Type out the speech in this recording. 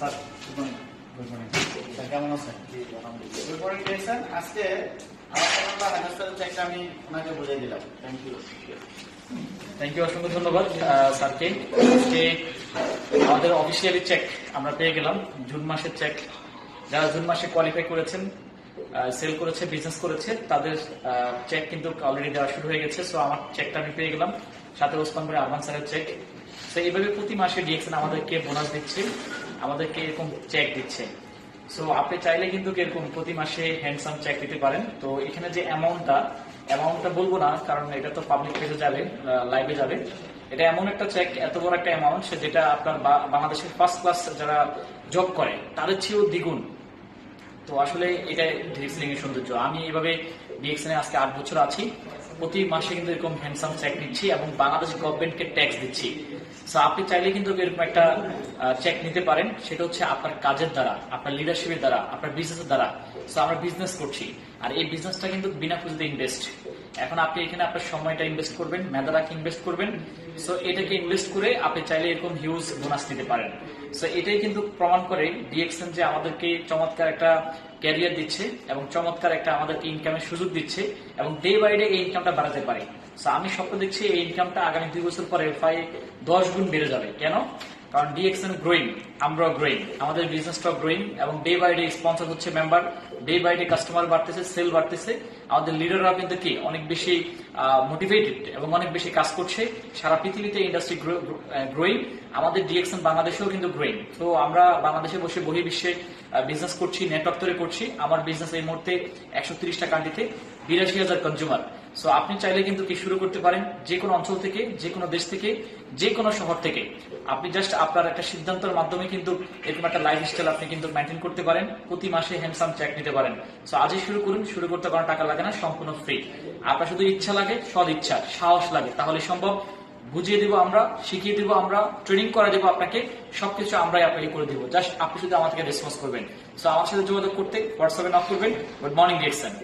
Sir good morning sir কেমন আছেন? Good morning দেখছেন আজকে আমার হাজার চেকটা আমি ওনাকে বুঝিয়ে দিলাম। থ্যাংক ইউ থ্যাংক ইউ অসংখ্য ধন্যবাদ স্যারকে। আজকে আমাদের অফিসিয়ালি চেক আমরা পেয়ে গেলাম জুন মাসের চেক যারা জুন মাসে কোয়ালিফাই করেছেন সেল করেছে বিজনেস করেছে তাদের চেক কিন্তু অলরেডি দেওয়া শুরু হয়ে গেছে। সো আমার চেকটা আমি পেয়ে গেলাম। সাথে ওসমান ভাই আরমান স্যারের চেক তো এইভাবে প্রতি মাসে ডিএক্সএন আমাদেরকে বোনাস দিচ্ছে। আমাদেরকে এরকম চেক দিচ্ছে। সো আপনি চাইলে কিন্তু এরকম প্রতি মাসে হ্যান্ডসাম চেক দিতে পারেন। তো, এখানে যে অ্যামাউন্টটা অ্যামাউন্টটা বলব না, কারণ এটা তো পাবলিক পেজে যাবে লাইভে যাবে। এটা এমন একটা চেক এত বড় একটা অ্যামাউন্ট যেটা আপনার বাংলাদেশের ফার্স্ট ক্লাস যারা জব করে, তাদের চেয়েও দ্বিগুণ। তো, আসলে এটা ডিএক্সএন এর সৌন্দর্য। আমি এভাবে ডিএক্সএন আজকে আট বছর আছি। প্রতি মাসে কিন্তু এরকম হ্যান্ডসাম চেক নিচ্ছি এবং বাংলাদেশ গভর্নমেন্টকে ট্যাক্স দিচ্ছি। সো আপনি চাইলে কিন্তু এরকম একটা চেক নিতে পারেন। সেটা হচ্ছে আপনার কাজের দ্বারা, আপনার লিডারশিপের দ্বারা, আপনার বিজনেসের দ্বারা। সো আমরা বিজনেস করছি। আর এই বিজনেসটা কিন্তু বিনা পুঁজিতে ইনভেস্ট এখন আপনি এখানে আপনার সময়টা ইনভেস্ট করবেন, মেধাটাকে ইনভেস্ট করবেন। সো এটাকে ইনভেস্ট করে আপনি চাইলে এরকম হিউজ বোনাস নিতে পারেন। সো এটাই কিন্তু প্রমাণ করে ডিএক্সএন যে আমাদেরকে চমৎকার একটা ক্যারিয়ার দিচ্ছে এবং চমৎকার একটা আমাদেরকে ইনকামের সুযোগ দিচ্ছে এবং ডে বাই ডে এই ইনকামটা বাড়াতে পারে। আমি স্বপ্ন দেখছি এই ইনকামটা আগামী দুই বছর পরে প্রায় দশ গুণ বেড়ে যাবে। কেন? কারণ ডিএক্সএন গ্রোয়িং আমরা গ্রোয়িং আমাদের বিজনেসটা গ্রোয়িং এবং ডে বাই ডে স্পন্সর হচ্ছে member day by day customer বাড়তেছে সেল বাড়তেছে। আমাদের লিডাররা কিন্তু কি? অনেক বেশি মোটিভেটেড এবং অনেক বেশি কাজ করছে। সারা পৃথিবীতে ইন্ডাস্ট্রি গ্রোয়িং আমাদের ডিএক্সএন বাংলাদেশেও কিন্তু গ্রোয়িং তো আমরা বাংলাদেশে বসে বহি বিশ্বে বিজনেস করছি নেটওয়ার্ক তৈরি করছি। আমার বিজনেস এই মুহূর্তে একশো তিরিশটা কান্ট্রিতে বিরাশি হাজার কনজিউমার সো আপনি চাইলে কিন্তু কি শুরু করতে পারেন যে কোনো অঞ্চল থেকে, যে কোনো দেশ থেকে, যে কোনো শহর থেকে। আপনি জাস্ট আপনার একটা সিদ্ধান্তের মাধ্যমে কিন্তু এরকম একটা লাইফ স্টাইল আপনি কিন্তু মেনটেন করতে পারেন। প্রতি মাসে হ্যান্ডসাম চেক নিতে পারেন। সো আজই শুরু করুন। শুরু করতে কোনো টাকা লাগে না, সম্পূর্ণ ফ্রি আপনার শুধু ইচ্ছা লাগে সদ ইচ্ছা সাহস লাগে। তাহলে সম্ভব। বুঝিয়ে দিব আমরা, শিখিয়ে দিব আমরা ট্রেনিং করে দেবো আপনাকে, সবকিছু আমরাই আপনাকে করে দিব। জাস্ট আপনি শুধু আমাদেরকে রেসপন্স করবেন। সো আমার সাথে যোগাযোগ করতে হোয়াটসঅ্যাপে নক করবেন। Good morning DXN